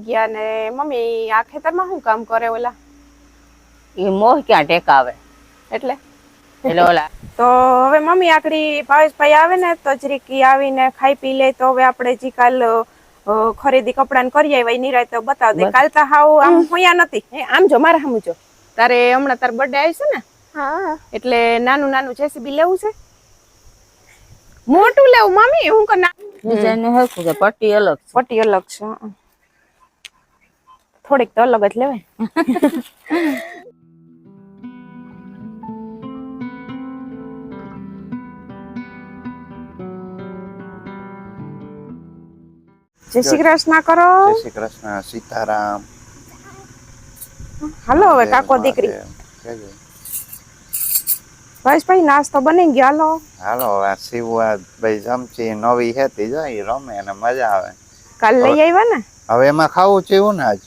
ગયા ને મમ્મી આ ખેતરમાં શું કામ કરે ઓલા? એ મોહ ક્યાં ટેકાવે? એટલે? એટલે ઓલા તો હવે મમ્મી આકડી ભાવેશભાઈ આવે ને તો જરીક આવીને ખાઈ પી લે તો હવે આપણે જી કાલ ખરીદી કપડાં કરી આવી નિરાય તો બતાવ દે. કાલ તો હાવ આમ હોયા નથી. હે, આમ જો મારા સામું જો. તારે હમણાં તાર બર્થડે આવી છે ને? એટલે નાનું નાનું જેસીબી લેવું છે? મોટું લેવું મમ્મી? હું કે નાનું ડિઝાઇન પટ્ટી અલગ છે. પટ્ટી અલગ છે. થોડીક તો અલગ જ લેવાય. જય શ્રી કૃષ્ણ કરો. જય શ્રી કૃષ્ણ સીતારામ. હાલો હવે કાકો દીકરી. કહેજો. ભાઈ નાસ્તો બની ગયો હાલો. હાલો હવે આ શિવવા ભાઈ ચમચી નવી હેતી જાય રમે અને મજા આવે. કાલ લઈ આવ્યા ને? હવે એમાં ખાવું છે એવું ને આજ.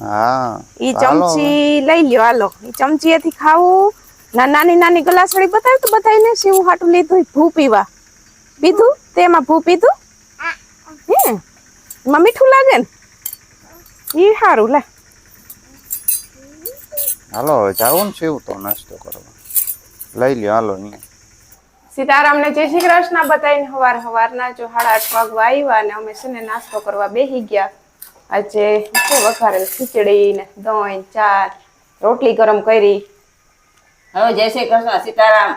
હા. ઈ ચમચી લઈ લ્યો હાલો. ઈ ચમચી એથી ખાવું. ના નાની નાની ગલાસડી બતાવી તો બતાવીને શિવ હાટું લીધું ભૂ પીવા. પીધું? તેમાં ભૂ પીધું? હે? એમાં મીઠું લાગે ને? ઈ સારું લે. હાલો જાવું ને શિવ તો નાસ્તો કરવા. લઈ લ્યો હાલો ને સીતારામ ને જય શ્રી કૃષ્ણ બતાવીને હવાર હવારના જો હાડા આઠ વાગવા આવ્યા અને અમે છે ને નાસ્તો કરવા બેસી ગયા. આજે વઘારેલ ખીચડી ને દહીં ચા રોટલી ગરમ કરી. હવે જય શ્રી કૃષ્ણ સીતારામ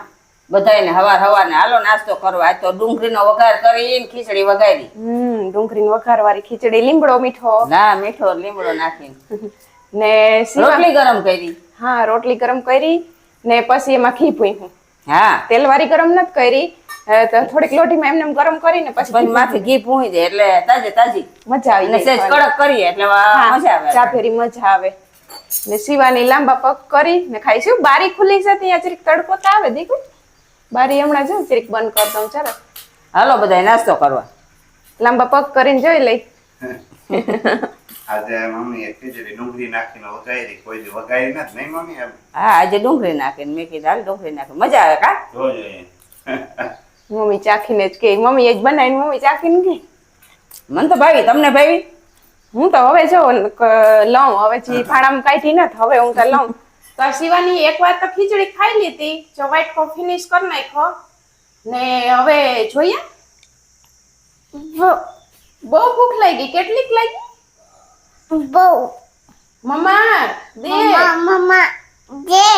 બધાને હવાર હવાર ને હાલો નાસ્તો કરવા. આજ તો ડુંગળીનો વઘાર કરીને ખીચડી વઘારી. હમ ડુંગળી વઘાર વાળી ખીચડી લીમડો મીઠો. ના મીઠો લીમડો નાખીને. ને રોટલી ગરમ કરી. હા રોટલી ગરમ કરી ને પછી એમાં ઘી ભૂઈ હા તેલવાળી ગરમ નથી કરી. થોડીક લોટીમાં એમને એમ ગરમ કરીને પછી પછી માથે ઘી પૂરી દે એટલે તાજે તાજી. મજા આવી જાય સેજ કડક કરીએ એટલે મજા આવે ચા ફેરી મજા આવે. ને સીવાની લાંબા પગ કરી ને ખાઈશું બારી ખુલ્લી છે ત્યાં જરીક તડકો તો આવે દીકુ બારી હમણાં જો જરીક બંધ કરી દઉં ચાલો. હાલો બધાય નાસ્તો કરવા. લાંબા પગ કરીને જોઈ લઈ. આજે મમ્મી ખીચડી ડુંગળી નાખીને વઘારી કોઈ દી વઘારી નથી. નહીં મમ્મી હા આજે ડુંગળી નાખીને. મેં કીધું હાલ ડુંગળી નાખી મજા આવે કા? જોજો મમ્મી ચાખીને જ કે મમ્મી એ જ બનાવીને મમ્મી ચાખીને કે? મને તો ભાવી. તમને ભાવી? હું તો હવે જો લઉં. હવે જી ફાળામાં કાઢી નથી હવે હું તો લઉં. તો શિવાની એક વાર તો ખીચડી ખાઈ લીધી. જો વ્હાઈટ કો ફિનિશ કરી નાખો ને હવે જોઈએ. બહુ ભૂખ લાગી. કેટલીક લાગી? બહુ. મમ્મા દે. મમ્મા મમ્મા દે.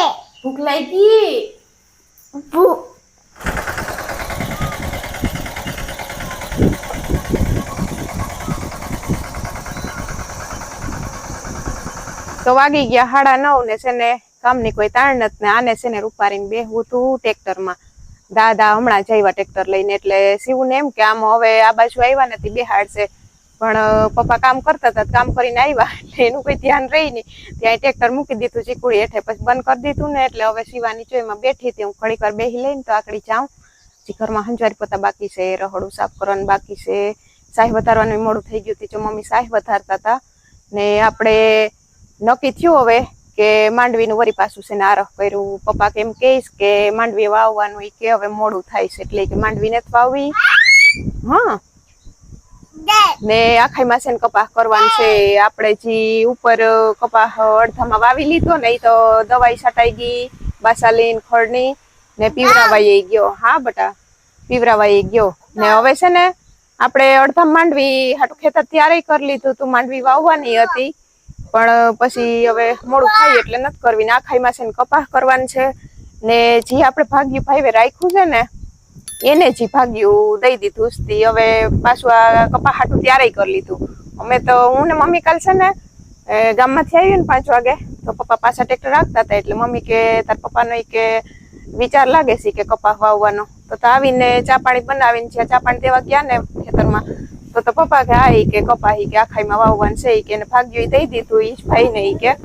ભૂખ લાગી? ભૂખ તો વાગી ગયા સાડા નવ ને છે ને કામની કોઈ તાણ નથી ને આને છે ને રૂપારીને બેહવું તું ટ્રેક્ટરમાં. દાદા હમણાં જઈવા ટ્રેક્ટર લઈને એટલે શિવને એમ કે આમ હવે આ બાજુ આવ્યા નથી બેહાડશે. પણ પપ્પા કામ કરતા હતા, કામ કરીને આવ્યા, એટલે એનું કોઈ ધ્યાન રહી નહીં. ત્યાં ટ્રેક્ટર મૂકી દીધું ચીકુડી હેઠે, પછી બંધ કરી દીધું ને, એટલે હવે શિવાની ચોઈમાં બેઠી હતી. હું ઘડીક વાર બેહી લઈને તો આકડી જાઉં. પછી ઘરમાં હંજવારી પોતા બાકી છે, રહોડું સાફ કરવાનું બાકી છે. સાહ વધારવાનું મોડું થઈ ગયું હતું, જો મમ્મી સાહ વધારતા હતા. ને આપણે નક્કી થયું હવે કે માંડવીનું વરી પાછું છે ને આરફ કર્યું. પપ્પા કેમ કહીશ કે માંડવી વાવવાનું એ કે હવે મોડું થાય છે, એટલે કે માંડવી નથી વાવવી. હા. ને આખાઈમાં છે ને કપાસ કરવાનું છે. આપણે જે ઉપર કપાસ અડધામાં વાવી લીધો ને તો દવાઈ છટાઈ ગઈ બાસાલીન ખડની ને પીવરાવાઈ ગયો. હા, બટા, પીવરાવાઈ ગયો. ને હવે છે ને, આપણે અડધા માંડવી હાટું ખેતર ત્યારે કરી લીધું તું, માંડવી વાવવાની હતી. પણ પછી હવે મોડું થાય એટલે નથી કરવી. ને આખાઈમાં છે ને કપાસ કરવાનું છે. ને જે આપણે ભાગ્યું ભાઈ રાખ્યું છે ને એને જ ભાગ્યું, દઈ દીધું સ્તી હવે પાછું આ કપા હાટું ત્યારે કરી લીધું. અમે તો, હું ને મમ્મી કાલ છે ને ગામમાંથી આવી ને પાંચ વાગે, તો પપ્પા પાછા ટ્રેક્ટર રાખતા હતા એટલે મમ્મી કે, તાર પપ્પાનો કે વિચાર લાગે છે કે કપા વાવવાનો. તો આવીને ચા પાણી બનાવીને જ્યાં ચા પાણી દેવા ગયા ને ખેતરમાં, તો તો પપ્પા કે, હા કે કપા કે આખાઈમાં વાવવાનું છે. કે એને ભાગ્યું એ દઈ દીધું, ઈ ભાઈ ને કે,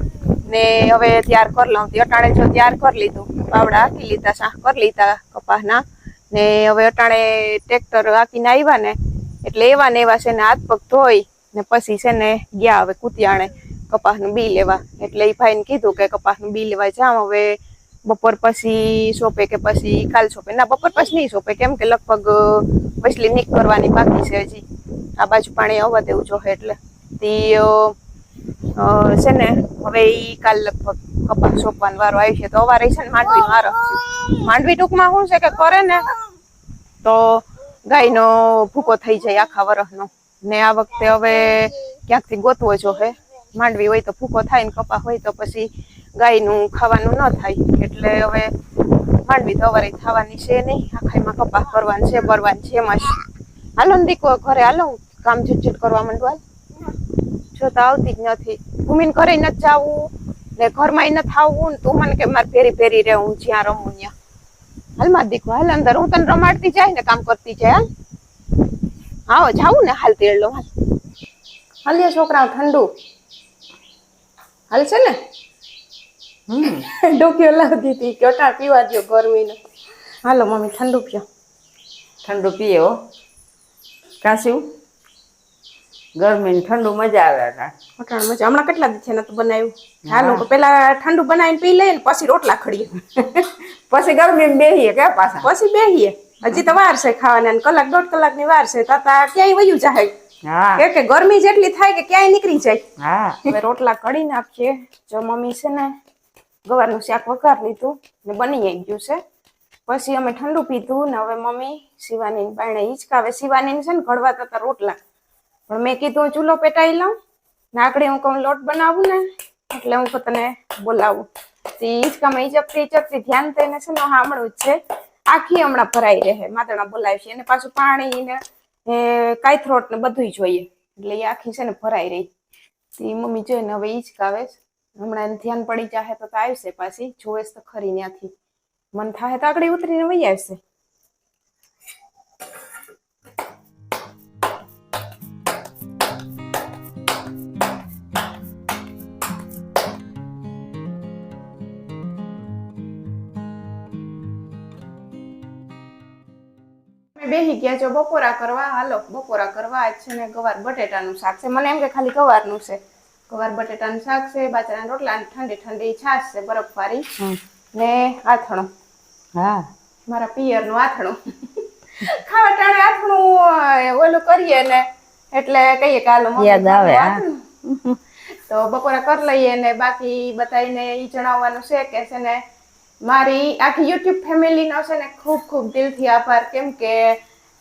ને હવે તૈયાર કરી લઉં. અટાણે જો તૈયાર કરી લીધું પાવડા હાકી લીધા શાહ કરી લીધા કપાસના. ને હવે અટાણે ટ્રેક્ટર હાકીને આવ્યા ને, એટલે એવા ને એવા છે ને હાથ પગ ધોઈ ને પછી છે ને ગયા હવે કુતિયાણે કપાસનું બી લેવા. એટલે એ ભાઈને કીધું કે કપાસનું બી લેવા જામ હવે બપોર પછી સોંપે કે પછી કાલ સોંપે? ના, બપોર પછી નહીં સોંપે, કેમ કે લગભગ વસલી નીક કરવાની બાકી છે હજી. આ બાજુ પાણી આવવા દેવું જોઈએ એટલે. તી છે ને, હવે ઈ કાલ લગભગ કપાસ સોંપવાનો વારો આવી છે, તો અવારે છે ને માંડવી વારો. માંડવી ટૂંકમાં શું છે કે કરે ને, તો ગાયનો ભૂકો થઈ જાય આખા વરસનો. ને આ વખતે હવે ક્યાંકથી ગોતવો જો હે? માંડવી હોય તો ભૂકો થાય ને કપા હોય તો પછી ગાયનું ખાવાનું ન થાય. એટલે હવે માંડવી તો અવારે થવાની છે નહીં આખાઈમાં કપા કરવાનું છે, ભરવાનું છે એમાં હાલો ને દીકો ઘરે હાલો કામ ચૂટ કરવા માંડવા જો તો આવતી જ નથી. ભૂમિને ઘરે નથી જાવું ને ઘરમાં નથી આવવું ને તું મને કે મારે ફેરી ફેરી રહે હું જ્યાં રમું ત્યાં. હાલ માર દીકરો હાલ અંદર હું તને રમાડતી જાય ને કામ કરતી જાય હાલ. આવો જાવું ને હાલ તેડ લો હાલ. હાલ છોકરા છોકરાઓ ઠંડુ. હાલ છે ને? ડોક્યો લાવતી હતી ચોટા પીવા દો ગરમીનો. હાલો મમ્મી ઠંડુ પીઓ. ઠંડુ પીએ હો. કાશું ગરમી ઠંડુ મજા આવે હતા અટાણ મજા. હમણાં કેટલા દી છે તો બનાવ્યું? હાલો તો પેલા ઠંડુ બનાવીને પી લઈએ ને પછી રોટલા ખડીએ. પછી ગરમી બેહીએ કે પાછા? પછી બેહીએ. હજી તો વાર છે ખાવાના ને કલાક દોઢ કલાકની વાર છે. તાતા ક્યાંય વયું જાય? કે કે ગરમી જેટલી થાય કે ક્યાંય નીકળી જાય? હા. હવે રોટલા કઢી નાખીએ. જો મમ્મી છે ને ગવારનું શાક વઘાર લીધું ને બની ગયું છે. પછી અમે ઠંડુ પીધું ને હવે મમ્મી શિવાની બાયણે હિંચકાવે. શિવાની છે ને ઘડવા હતા રોટલા. પણ મેં કીધું ચૂલો પેટાઈ લઉં. નાકડી હું કહું લોટ બનાવું ને, એટલે હું તને બોલાવું. તે હિંચકામાં હિચકતી હિચકતી ધ્યાન થઈને છે ને સાંભળવું જ છે. આખી હમણાં ભરાઈ રહે માદણા બોલાવી છે. પાછું પાણી ને એ કાયથ્રોટ ને બધું જોઈએ. એટલે એ આખી છે ને ભરાઈ રહી. તે મમ્મી જોઈને હવે હિંચકાવે હમણાં એને ધ્યાન પડી જાહે તો તો આવશે પાછી. જોવેશ તો ખરી ત્યાંથી મન થાય તો આગળ ઉતરીને વહી આવશે. બેસી ગયા છો બપોરા કરવા હાલો બપોરા કરવા આજ છે ને ગવાર બટેટાનું શાક છે. મને એમ કે ખાલી ગવારનું છે. ગવાર બટેટાનું શાક છે બાજરાના રોટલા અને ઠંડી ઠંડી છાશ છે બરફવાળી. ને આથણો. હા. મારા પિયરનું આથણું. ખાવા ટાણે આથણું ઓલું કરીએ ને એટલે કહીએ કે હાલો યાદ આવે, તો બપોરા કરી લઈએ ને બાકી બતાવીને એ જણાવવાનું છે કે છે ને મારી આખી યુટ્યુબ ફેમિલીનો છે ને ખૂબ ખૂબ દિલથી આભાર. કેમ કે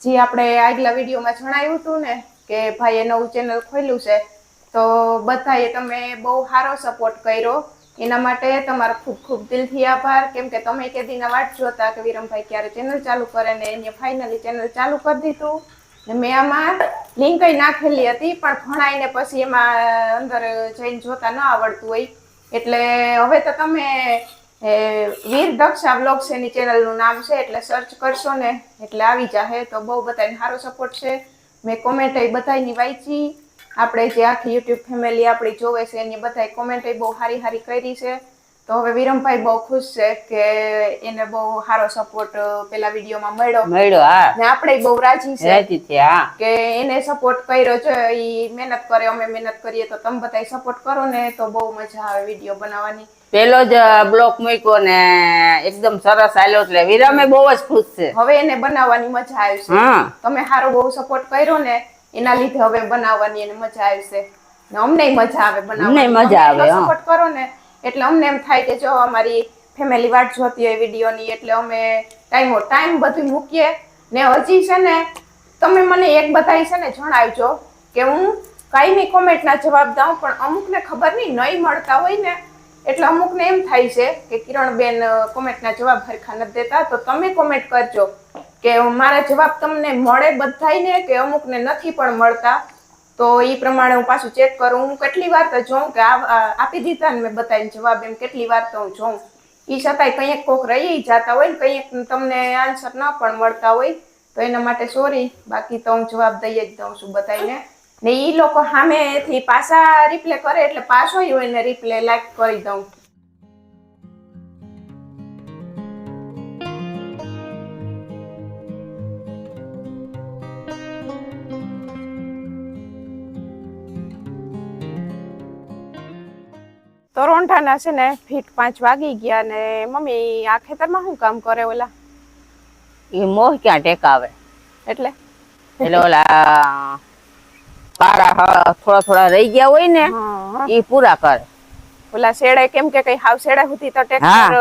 જે આપણે આગલા વિડીયોમાં જણાવ્યું હતું ને કે ભાઈએ નવું ચેનલ ખોલ્યું છે, તો બધાએ તમે બહુ સારો સપોર્ટ કર્યો. એના માટે તમારો ખૂબ ખૂબ દિલથી આભાર. કેમ કે તમે કે દીના વાટ જોતા કે વિરમભાઈ ક્યારે ચેનલ ચાલુ કરે ને એને ફાઇનલી ચેનલ ચાલુ કરી દીધું. ને મેં આમાં લિંક નાખેલી હતી, પણ ભણાઈને પછી એમાં અંદર જઈને જોતા ન આવડતું હોય. એટલે હવે તો તમે એ, વીર દક્ષા બ્લોગ્સ એની ચેનલનું નામ છે એટલે સર્ચ કરશો ને એટલે આવી જાહે. તો બહુ બધાને સારો સપોર્ટ છે. મેં કોમેન્ટ એ બધાની વાંચી. આપણે જે આખી યુટ્યુબ ફેમિલી આપણી જોવે છે એની બધાય કોમેન્ટ બહુ સારી સારી કરી છે. તો હવે વિરમભાઈ બહુ ખુશ છે કે એને બહુ સારો સપોર્ટ પેલા વિડીયોમાં મળ્યો. મળ્યો હા. ને આપણે બહુ રાજી છે રાજી છે હા. કે એને સપોર્ટ કર્યો છે ઈ મહેનત કરે અમે મહેનત કરીએ તો તમે બધાય સપોર્ટ કરો ને તો બહુ મજા આવે વીડિયો બનાવવાની. પેલો જ બ્લોક મૂક્યો ને એકદમ સરસ આલ્યો એટલે વિરમે બહુ જ ખુશ છે. હવે એને બનાવવાની મજા આવી છે. તમે સારો બહુ સપોર્ટ કર્યો ને એના લીધે હવે બનાવવાની એને મજા આવશે ને અમને મજા આવે બનાવવાની. મજા આવે, સપોર્ટ કરો ને એટલે અમને એમ થાય કે જો અમારી ફેમિલી વાટ જોતી હોય વિડીયોની, એટલે અમે ટાઈમો ટાઈમ બધું મૂકીએ. ને હજી છે ને, તમે મને એક બધાય છે ને જણાવજો કે હું કાયમી કોમેન્ટના જવાબ દઉં, પણ અમુકને ખબર નહીં નહીં મળતા હોય ને, એટલે અમુકને એમ થાય છે કે કિરણબેન કોમેન્ટના જવાબ હરખા નથી દેતા. તો તમે કોમેન્ટ કરજો કે મારા જવાબ તમને મળે બધાયને કે અમુકને નથી પણ મળતા? તો એ પ્રમાણે હું પાછું ચેક કરું. હું કેટલી વાર તો જોઉં કે આપી દીધા ને મેં બતાવીને જવાબ એમ કેટલી વાર તો હું જોઉં. એ છતાંય કંઈક કોક રહી જતા હોય ને કંઈક તમને આન્સર ન પણ મળતા હોય, તો એના માટે સોરી બાકી તો હું જવાબ દઈ જ દઉં છું બતાવીને ને એ લોકો સામેથી પાછા રિપ્લે કરે એટલે પાછો હોય ને રિપ્લે લાઈક કરી દઉં. તો રોંઠાના છે ને ફીટ પાંચ વાગી ગયા ને મમ્મી આ ખેતરમાં શું કામ કરે ઓલા? એ મોહ ક્યાં ટેકાવે? એટલે? એટલે ઓલા પારા થોડા થોડા રહી ગયા હોય ને. એ પૂરા કરે. ઓલા શેડે કેમ કે કઈ હાવ શેડે સુધી તો ટ્રેક્ટર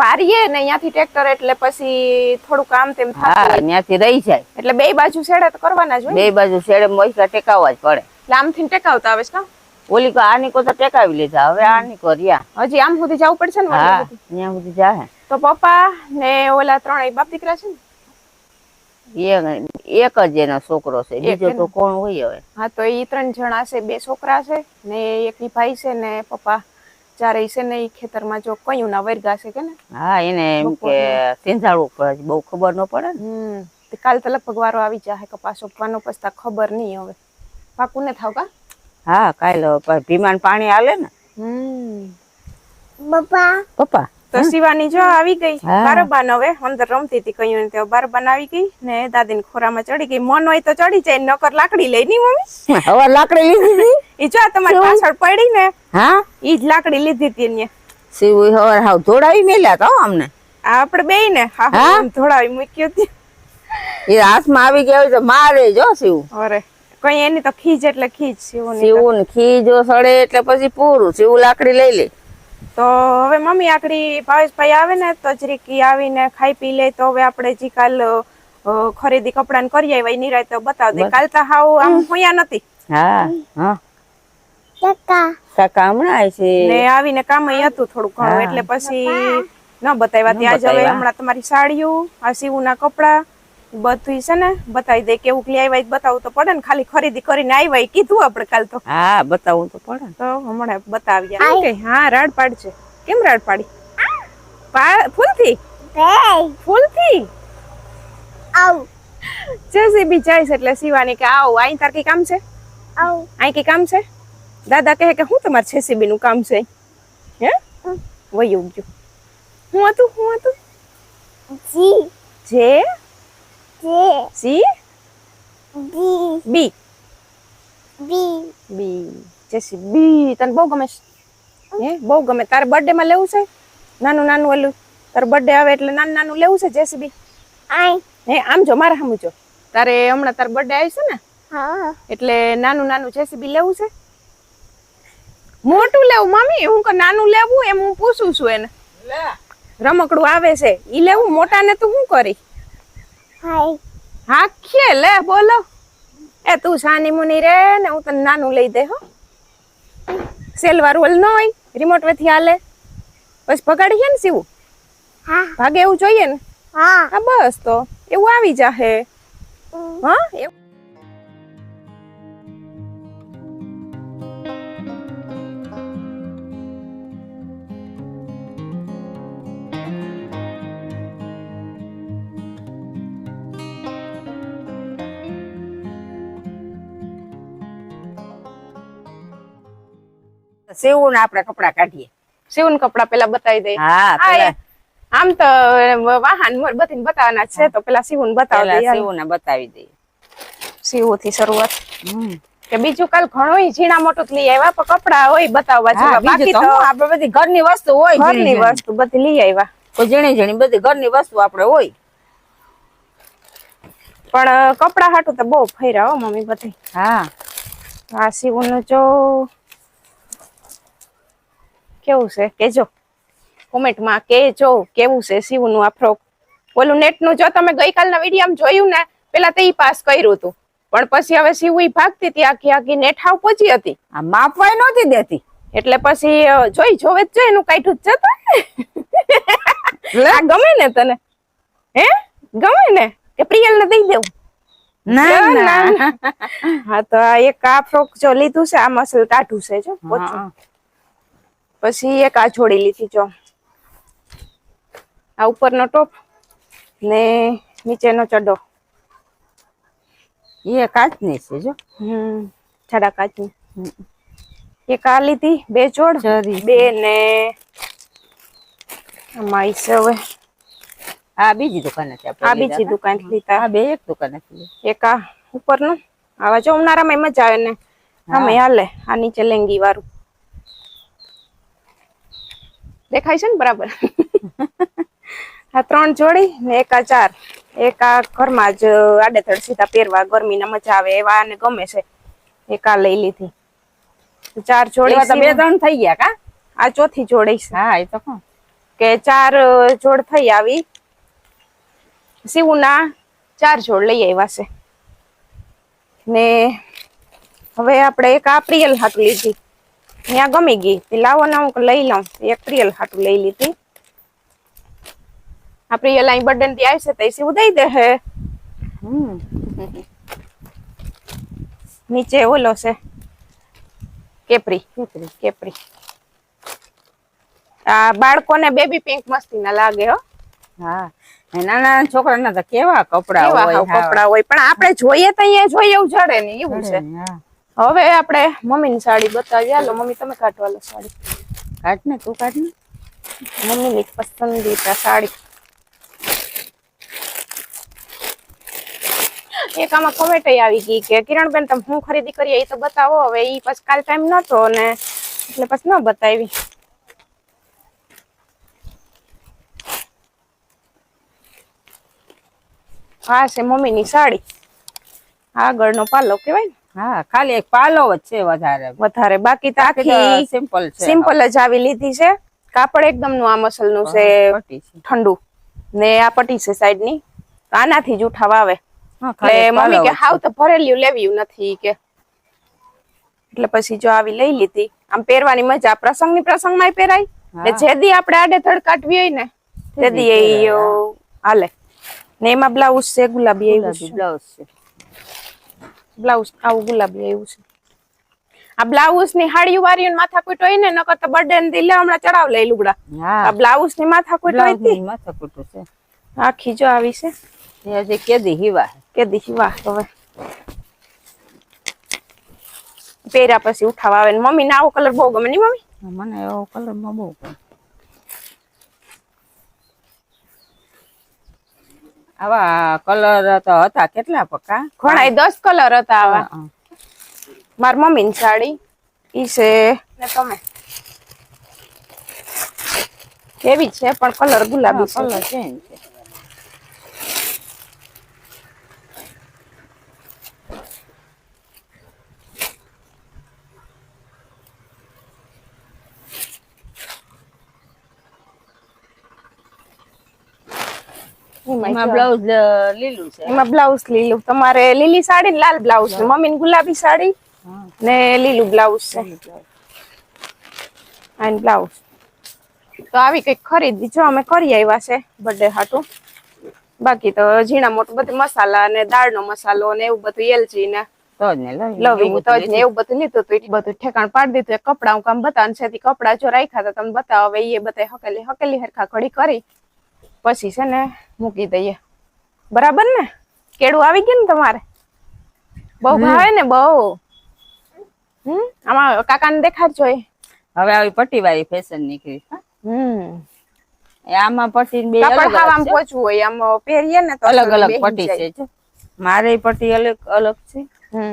વારીએ ને અહીંયાથી ટ્રેક્ટર એટલે પછી થોડું કામ તેમ થાય ત્યાંથી રહી જાય. એટલે બે બાજુ શેડે તો કરવાના જ હોય બે બાજુ શેડે મોઈકા ટેકાવવા જ પડે. લાંબથી ટેકાવતા આવે છે? ઓલી કો આની કો તો ટેકાવી લીધા હવે આની કો રહ્યા. હજી આમ સુધી જવું પડશે ને હા. ત્યાં સુધી જાહે. તો પપ્પા ને ઓલા ત્રણેય બાપ દીકરા છે ને? એક જ એનો છોકરો છે. બીજો તો કોણ હોય હવે? હા તો એ ત્રણ જણા છે બે છોકરા છે ને એક ઈ ભાઈ છે ને પપ્પા ચારે છે ને ઈ ખેતરમાં જો કયું ના વર્ગા છે કે ને? હા એને એમ કે સિંધાળું પડે બહુ ખબર ન પડે ને? કાલ તો લગભગ વારો આવી જાય કપાસ ઉપવાનો પછતા ખબર નહીં હવે. પાકું ને થાવ કા? હા કાલે ભીમાન પાણી આલે ને. પપ્પા? પપ્પા તો શિવાની જો આવી ગઈ. બારબાન હવે અંદર રમતી હતી કયું ને બારબાન આવી ગઈ ને દાદીને ખોરામાં ચડી ગઈ. મન હોય તો ચડી જાય નકર લાકડી લઈ ની મમ્મી. હવે લાકડી લીધી હતી? ઈ જો તમારી પાછળ પડી ને હા? ઈ જ લાકડી લીધી હતી ને શિવ હવે હાવ ધોળાવી મેલ્યા તો અમને. આ આપણે બે ને હા હા? ધોળાવી મૂક્યો હતી. એ હાથમાં આવી ગયા હોય તો મારે જો શિવ. અરે. કઈ એની તો ખીજ એટલે ખીજ તો. શિવ ને ખીજો સડે એટલે પછી પૂરું શિવ લાકડી લઈ લે. તો હવે મમ્મી આકડી ભાવેશભાઈ આવે ને તો જરીક આવીને ખાઈ પી લે તો હવે આપણે જી કાલ ખરીદી કપડાં કરી આવ્યા નિરાય તો બતાવ દે. કાલ તો હાવ આમ હોયા નથી. હા હા. કાકા. કાકા હમણાં આવે છે. ને આવીને કામ હતું થોડું ઘણું એટલે પછી ન બતાવ્યા ત્યાં જ હવે હમણાં તમારી સાડીઓ આ સીવુના કપડા બધું છે ને બતાવી દે કેવું લઈ આવ્યા બતાવું તો પડે ને ખાલી ખરીદી કરીને આવ્યા કીધું આપણે કાલ તો. હા બતાવું તો પડે તો હમણાં બતાવ્યા ઓકે હા રાડ પાડજે કેમ રાડ પાડી ફૂલથી? ફૂલથી? આવ. જેસીબી જાય છે એટલે શિવાની કે આવો અહીં તાર કઈ કામ છે? આવ. અહીં કઈ કામ છે? દાદા કહે કે હું તમારે જેસીબી નું કામ છે? હે? વયું ગયું. હું હતું હું હતું? જી. જે? જે B. બી બી બી બી જેસીબી તને બહુ ગમે છે? હે? બહુ ગમે. તારે બર્થડે માં લેવું છે? નાનું નાનું ઓલું તારે બર્થડે આવે એટલે નાનું નાનું લેવું છે જેસીબી આઈ હે આમ જો મારા સામું જો. તારે હમણાં તાર બર્થડે આવી છે ને? હા. એટલે નાનું નાનું જેસીબી લેવું છે? મોટું લેવું મમ્મી. હું કે નાનું લેવું એમ હું પૂછું છું એને. રમકડું આવે છે. ઈ લેવું મોટા ને તું શું કરી? હાય. હા ખે લે બોલો. એ તું સાની મુની રે ને હું તને નાનું લઈ દે હો. સેલવાર ઓલ ન હોય રિમોટ વેથી હાલે. પછી ભગાડી છે ને સીવું. હા. ભાગે એવું જોઈએ ને? હા. હા બસ તો. એવું આવી જાહે. હા એવું. શિવ ને આપણે કપડા કાઢીએ. સીવું કપડા પેલા બતાવી દઈએ હા આમ તો વાહન બધી બતાવવાના છે તો પેલા સીવું બતાવી સીવું ને બતાવી દઈએ સીવું થી શરૂઆત કે બીજું કાલ ઘણું ઝીણા મોટું લઈ આવ્યા પણ કપડા હોય બતાવવા જેવા. બાકી તો તો આપણે બધી ઘરની વસ્તુ હોય ઘરની. વસ્તુ બધી લઈ આવ્યા. કોઈ ઝીણી ઝીણી બધી ઘરની વસ્તુ આપણે હોય. પણ કપડા હાટું તો બહુ ફેર્યા હો મમ્મી બધી. હા. આ સીવું જો કેવું છે? કેજો કોમેન્ટમાં કેજો કેવું છે શિવનું આ ફ્રોક ઓલું નેટનું જો તમે ગઈકાલના વીડિયો જોયું ને પેલા તે પાસ કર્યું હતું. પણ પછી હવે શિવ ભાગતી હતી આખી આખી નેટ હાવ પહોંચી હતી. આ માપવાય નહોતી દેતી. એટલે પછી જોઈ જોવે જ જોઈ એનું કાઢ્યું જ જતો ગમે ને તને? હે? ગમે ને? કે પ્રિયલ ને દઈ દેવું? ના ના, હા તો આ એક આ ફ્રોક જો લીધું છે આ મસલ કાઢું છે જો. પછી એક આ જોડી લીધી જો. આ ઉપરનો ટોપ ને નીચેનો ચડ્ડો એ કાચની છે જો. હમ જાડા કાચની. એક આ લીધી બે જોડ જરી. બે ને આમાં ઈ છે હવે. આ બીજી દુકાને છે આપણે આ લીધા બીજી હતા. દુકાન લીધા. આ બે એક દુકાને એક આ ઉપરનું. આવા જો ઉનાળામાં મજા આવે ને. આમે હાલે આ નીચે લેંગી વાળું. દેખાય છે ને બરાબર? આ ત્રણ જોડી ને એક આ ચાર. એક આ ઘરમાં જ આડેથડ સીધા પહેરવા ગરમીના મજા આવે એવા આને ગમે છે. એક આ લઈ લીધી. ચાર જોડી બે ત્રણ થઈ ગયા કા? આ ચોથી જોડી છે. હા એ તો કહું કે ચાર જોડ થઈ આવી. સીવુના ચાર જોડ લઈ આવ્યા છે. ને હવે આપણે એક આ પ્રિયલ હાટું લીધી. ત્યાં ગમી ગઈ. લાવો ને હું લઈ લઉં. એક પ્રિયલ હાટું લઈ લીધી. આ પ્રિયલ અહીં બર્થડે થી આવશે તો એસી ઉદાઈ દઈ દે હે. નીચે ઓલો છે. કેપરી. કેપરી. આ બાળકોને બેબી પિંક મસ્તી ના લાગે હો. હા. નાના નાના છોકરાના તો કેવા કપડા હોય કપડા હોય. પણ આપણે જોઈએ તો અહીંયા જોઈએ એવું જડે નહીં એવું છે. હા. હવે આપણે મમ્મીની સાડી બતાવી હાલો મમ્મી તમે કાઢવા લો સાડી. કાઢ ને તું કાઢ ને. મમ્મીની પસંદીદા સાડી. એક આમાં કોમેન્ટ આવી ગઈ કે કિરણબેન તમે હું ખરીદી કરી એ તો બતાવો. હવે એ પછી કાલ ટાઈમ નતો ને એટલે પછી ન બતાવી. હા છે મમ્મીની સાડી. આગળનો પાલો કેવાય ને. હા ખાલી એક પાલો જ છે વધારે. વધારે. બાકી તો આખી સિમ્પલ છે. સિમ્પલ જ આવી લીધી છે. કાપડ એકદમનું આ મસલનું છે. ઠંડુ. ને આ પટ્ટી છે સાઈડની તો આનાથી જ ઉઠાવ આવે. એટલે મમ્મી કે હાવ તો ભરેલું લેવ્યું નથી કે. એટલે પછી જો આવી લઈ લીધી. આમ પહેરવાની મજા. પ્રસંગની પ્રસંગમાં પહેરાય ને. જેદી આપણે આડે ધડ કાઢવી હોય ને તેદી એ હાલે. ને એમાં બ્લાઉઝ છે ગુલાબી એવું બ્લાઉઝ છે. બ્લાઉઝ આવું ગુલાબી આવ્યું છે. આ બ્લાઉઝની હાડીયું વારીયું માથાકૂટ હોય ને નકર તો બર્થડે ને દિલે હમણાં ચડાવ લઈ લુગડા. આ બ્લાઉઝની માથાકૂટ હોય તી ની. માથાકૂટું છે આખી જો આવી છે. એ હજી કેદી હીવા. કે દીધી વાહ હવે. પહેર્યા પછી ઉઠાવ આવે ને. મમ્મી ને આવો કલર બહુ ગમે ની મમ્મી? મને એવો કલરમાં બહુ ગમે. આવા કલર તો હતા કેટલા પક્કા ઘણા દસ કલર હતા આવા. માર મમ્મી ની સાડી. ઈ છે? ને તમે? કેવી છે? પણ કલર ગુલાબી છે. કલર ચેન્જ છે. એમાં બ્લાઉઝ લીલું છે. એમાં બ્લાઉઝ લીલું. તમારે લીલી સાડી ને લાલ બ્લાઉઝ છે. મમ્મી ગુલાબી સાડી ને લીલું બ્લાઉઝ છે. અને બ્લાઉઝ. તો આવી કંઈક ખરીદી. જો અમે કરી આવ્યા છે બર્થડે હાટું. બાકી તો ઝીણા મોટું બધું મસાલા ને દાળનો મસાલો ને એવું બધું એલચી ને લવિંગ એવું તજ ને એવું બધું લીધું હતું. એટલું બધું ઠેકાણ પાડી દીધું. કપડા હું કામ બતાવ છે. કપડા જો રાખ્યા હતા તમને બતાવો. હવે એ બધા હકેલી હકેલી હરખા ઘડી કરી. પછી છે ને મૂકી દઈએ. બરાબર ને? કેળું આવી ગયું ને તમારે? બહુ ભાવે ને બહુ? હમ? આમાં કાકાને દેખાડજો એ. હવે આવી પટ્ટી વાળી ફેશન નીકળી. હમ. આમાં પટ્ટી બે અલગ આમ. પોચવું હોય આમ પહેરીએ ને તો અલગ અલગ પટ્ટી છે મારે પટ્ટી અલગ અલગ છે.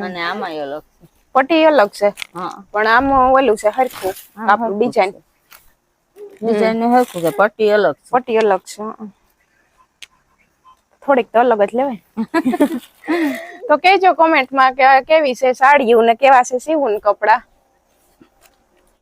અને આમાંય અલગ છે. પટ્ટી અલગ છે. હા. પણ આમ ઓલું છે હરખું આપણું ડિઝાઇન ડિઝાઇન હરખું છે પટ્ટી અલગ છે. પટ્ટી અલગ છે થોડીક તો અલગ જ લેવાય. તો કેજો કોમેન્ટમાં કે કેવી છે સાડીઓ ને કેવા છે સીવું ને કપડા?